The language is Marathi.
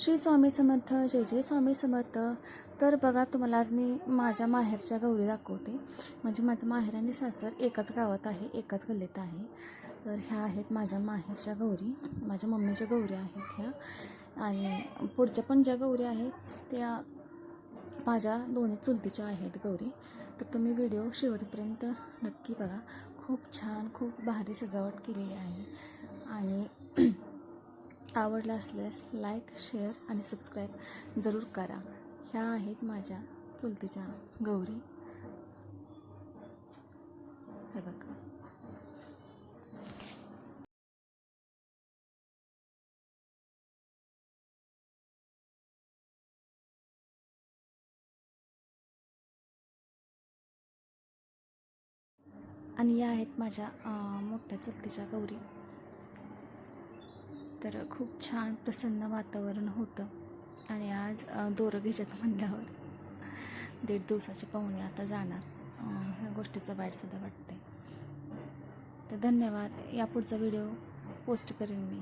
श्री स्वामी समर्थ जय जय स्वामी समर्थ. तर बघा तुम्हाला आज मी माझ्या माहेरच्या गौरी दाखवते. म्हणजे माझं माहेर आणि सासर एकाच गावात आहे एकाच गल्लीत आहे. तर ह्या आहेत माझ्या माहेरच्या गौरी माझ्या मम्मीच्या गौरी आहेत ह्या. आणि पुढच्या पण ज्या गौरी आहेत त्या माझ्या दोन्ही चुलतीच्या आहेत गौरी. तर तुम्ही व्हिडिओ शेवटपर्यंत नक्की बघा. खूप छान खूप भारी सजावट केलेली आहे. आणि आवडला असल्यास लाईक शेअर आणि सबस्क्राईब जरूर करा. ह्या आहेत माझ्या चुलतीच्या गौरी. हे बघा. आणि या आहेत माझ्या मोठ्या चुलतीच्या गौरी. तर खूप छान प्रसन्न वातावरण होतं. आणि आज दोरं घ्यायच्यात म्हणल्यावर दीड दिवसाचे पाहुणे आता जाणार. ह्या गोष्टीचं वाईटसुद्धा वाटते तर धन्यवाद. यापुढचा व्हिडिओ पोस्ट करेन मी.